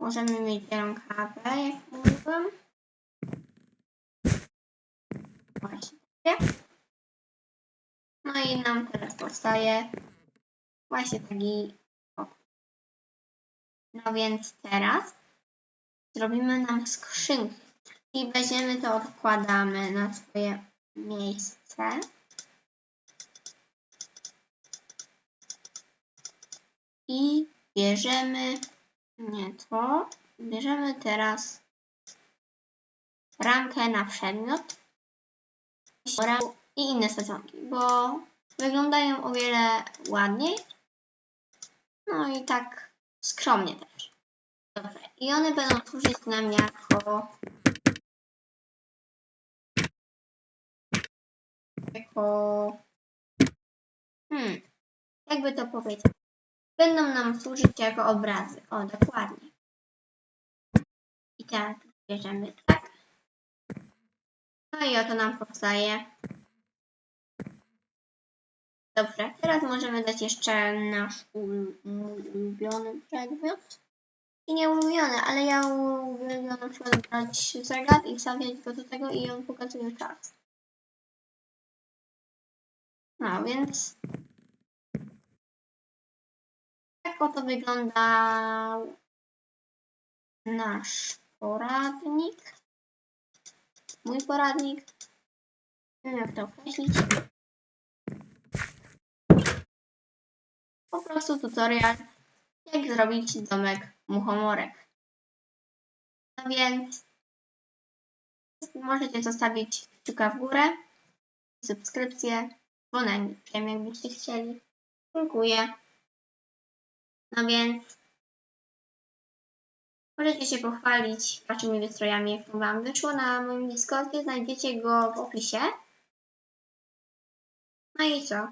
Możemy mieć rękawę, jak mówiłem. Właśnie. No i nam teraz powstaje właśnie taki. No więc teraz zrobimy nam skrzynkę i weźmiemy to, odkładamy na swoje miejsce. I bierzemy, nie to, bierzemy teraz ramkę na przedmiot i inne sadzonki, bo wyglądają o wiele ładniej. No i tak skromnie też. Dobrze. I one będą służyć nam jako jako hmm, jakby to powiedzieć, będą nam służyć jako obrazy. O, dokładnie. I teraz bierzemy tak. No i oto nam powstaje. Dobrze, teraz możemy dać jeszcze nasz ulubiony przedmiot. I nie ulubiony, ale ja uwielbiam na przykład brać zegar i wstawiać go do tego i on pokazuje czas. No więc tak oto wyglądał nasz poradnik. Mój poradnik. Nie wiem jak to określić. Po prostu tutorial, jak zrobić domek muchomorek. No więc możecie zostawić kciuka w górę, subskrypcję, dzwoneczkiem jakbyście chcieli. Dziękuję. No więc możecie się pochwalić waszymi wystrojami, jak to wam wyszło na moim Discordzie. Znajdziecie go w opisie. No i co?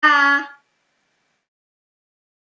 Pa!